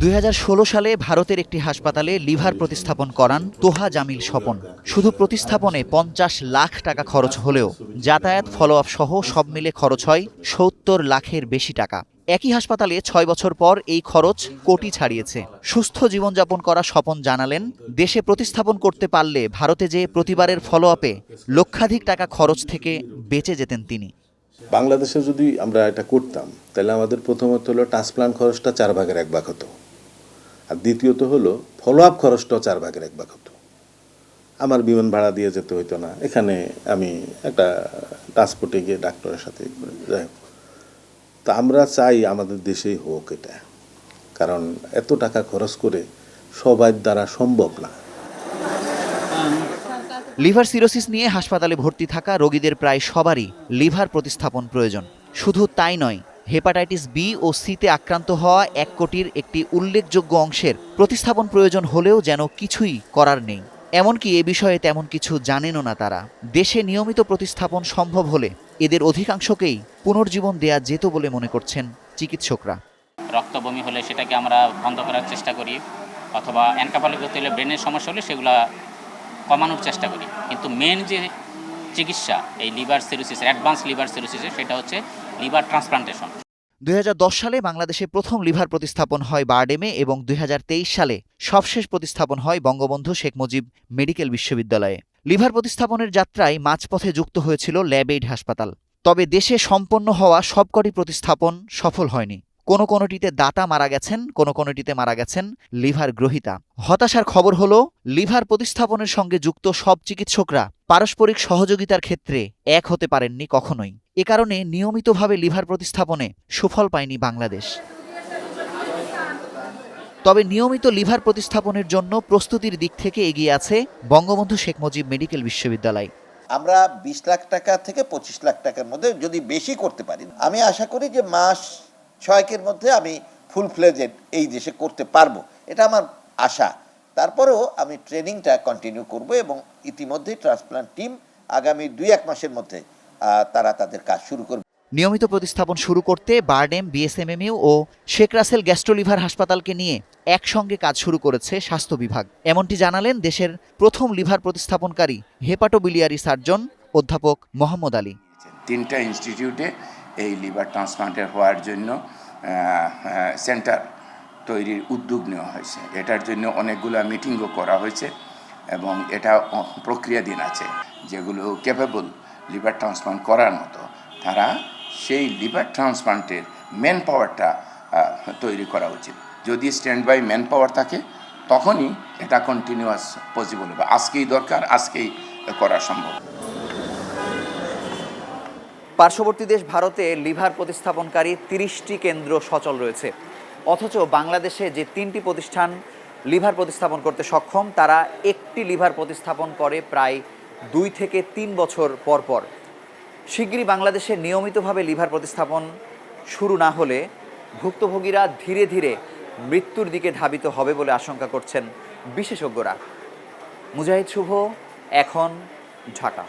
দুই হাজার ষোলো সালে ভারতের একটি হাসপাতালে লিভার প্রতিস্থাপন করান তোহা জামিল স্বপন। শুধু প্রতিস্থাপনে পঞ্চাশ লাখ টাকা খরচ হলেও যাতায়াত ফলো আপ সহ সব মিলে খরচ হয় সত্তর লাখের বেশি টাকা। একই হাসপাতালে ছয় বছর পর এই খরচ কোটি ছাড়িয়েছে। সুস্থ জীবনযাপন করা স্বপন জানালেন, দেশে প্রতিস্থাপন করতে পারলে ভারতে যে প্রতিবারের ফলো আপে লক্ষাধিক টাকা খরচ থেকে বেঁচে যেতেন তিনি। বাংলাদেশে যদি আমরা এটা করতাম, তাহলে আমাদের প্রথমত হলো ট্রান্সপ্লান্ট খরচটা চার ভাগের এক ভাগ হতো। আর দ্বিতীয়ত হলো ফলো আপ খরচটাও চার ভাগের এক ভাগ হতো। আমার বিমান ভাড়া দিয়ে যেতে হইতো না। এখানে আমি একটা ট্রান্সপোর্টে গিয়ে ডাক্তারের সাথে যাই হোক। তা আমরা চাই আমাদের দেশেই হোক এটা। কারণ এত টাকা খরচ করে সবার দ্বারা সম্ভব না। লিভার সিরোসিস নিয়ে হাসপাতালে ভর্তি থাকা রোগীদের প্রায় সবারই লিভার প্রতিস্থাপন প্রয়োজন। শুধু তাই নয়, হেপাটাইটিস বি ও সিতে আক্রান্ত হওয়া এক কোটির একটি উল্লেখযোগ্য অংশের প্রতিস্থাপন প্রয়োজন হলেও যেন কিছুই করার নেই। এমনকি এ বিষয়ে তেমন কিছু জানেনও না তারা। দেশে নিয়মিত প্রতিস্থাপন সম্ভব হলে এদের অধিকাংশকেই পুনর্জীবন দেয়া যেত বলে মনে করছেন চিকিৎসকরা। রক্ত বমি হলে সেটাকে আমরা বন্ধ করার চেষ্টা করি, অথবা অ্যানকাফালিপতি হলে ব্রেনের সমস্যা হলে সেগুলা কমানোর চেষ্টা করি। কিন্তু মেন যে চিকিৎসা, এই লিভার সিরোসিস অ্যাডভান্স লিভার সিরোসিসের সেটা হচ্ছে লিভার ট্রান্সপ্লান্টেশন। দুই হাজার দশ সালে বাংলাদেশে প্রথম লিভার প্রতিস্থাপন হয় বারডেমে এবং দুই হাজার তেইশ সালে সবশেষ প্রতিস্থাপন হয় বঙ্গবন্ধু শেখ মুজিব মেডিকেল বিশ্ববিদ্যালয়ে। লিভার প্রতিস্থাপনের যাত্রায় মাঝপথে যুক্ত হয়েছিল ল্যাবেইড হাসপাতাল। তবে দেশে সম্পন্ন হওয়া সবকটি প্রতিস্থাপন সফল হয়নি। কোনো কোনোটিতে দাতা মারা গেছেন, কোনো কোনোটিতে মারা গেছেন, লিভার গ্রহিতা। হতাশার খবর হলো, লিভার প্রতিস্থাপনের সঙ্গে যুক্ত সব চিকিৎসকরা পারস্পরিক সহযোগিতার ক্ষেত্রে এক হতে পারেননি কখনোই। এ কারণে নিয়মিতভাবে লিভার প্রতিস্থাপনে সুফল পায়নি বাংলাদেশ। তবে নিয়মিত লিভার প্রতিস্থাপনের জন্য প্রস্তুতির দিক থেকে এগিয়ে আছে বঙ্গবন্ধু শেখ মুজিব মেডিকেল বিশ্ববিদ্যালয়। আমরা বিশ লাখ টাকা থেকে পঁচিশ লাখ টাকার মধ্যে যদি বেশি করতে পারি, আমি আশা করি যে মাস ছয়েকের মধ্যে আমি ফুল ফ্লেজেড এই দেশে করতে পারব। এটা আমার আশা। তারপরেও আমি ট্রেনিংটা কন্টিনিউ করব এবং ইতিমধ্যেই ট্রান্সপ্লান্ট টিম আগামী দুই এক মাসের মধ্যে তারা তাদের কাজ শুরু করবে। নিয়মিত প্রতিস্থাপন শুরু করতে বারডেম বিএসএমএমইউ ও শেখ রাসেল গ্যাস্ট্রোলিভার হাসপাতালকে নিয়ে একসঙ্গে কাজ শুরু করেছে স্বাস্থ্য বিভাগ। এমনটি জানালেন দেশের প্রথম লিভার প্রতিস্থাপনকারী হেপাটোবিলিয়ারি সার্জন অধ্যাপক মোহাম্মদ আলী। তিনটা ইনস্টিটিউটে এই লিভার ট্রান্সপ্লান্টের হওয়ার জন্য সেন্টার তৈরির উদ্যোগ নেওয়া হয়েছে। এটার জন্য অনেকগুলো মিটিংও করা হয়েছে এবং এটা প্রক্রিয়াধীন আছে যেগুলো ক্যাপেবল লিভার ট্রান্সপ্লান্ট করার মতো। তারা সেই লিভার ট্রান্সপ্লান্টের ম্যান পাওয়ারটা তৈরি করা উচিত। যদি স্ট্যান্ড বাই ম্যান পাওয়ার থাকে, তখনই এটা কন্টিনিউয়াস পসিবল হবে। আজকেই দরকার, আজকেই করা সম্ভব। পার্শ্ববর্তী দেশ ভারতে লিভার প্রতিস্থাপনকারী তিরিশটি কেন্দ্র সচল রয়েছে। অথচ বাংলাদেশে যে তিনটি প্রতিষ্ঠান লিভার প্রতিস্থাপন করতে সক্ষম, তারা একটি লিভার প্রতিস্থাপন করে প্রায় দুই থেকে তিন বছর পর পর। শিগগিরই বাংলাদেশে নিয়মিতভাবে লিভার প্রতিস্থাপন শুরু না হলে ভুক্তভোগীরা ধীরে ধীরে মৃত্যুর দিকে ধাবিত হবে বলে আশঙ্কা করছেন বিশেষজ্ঞরা। মুজাহিদ শুভ, এখন ঢাকা।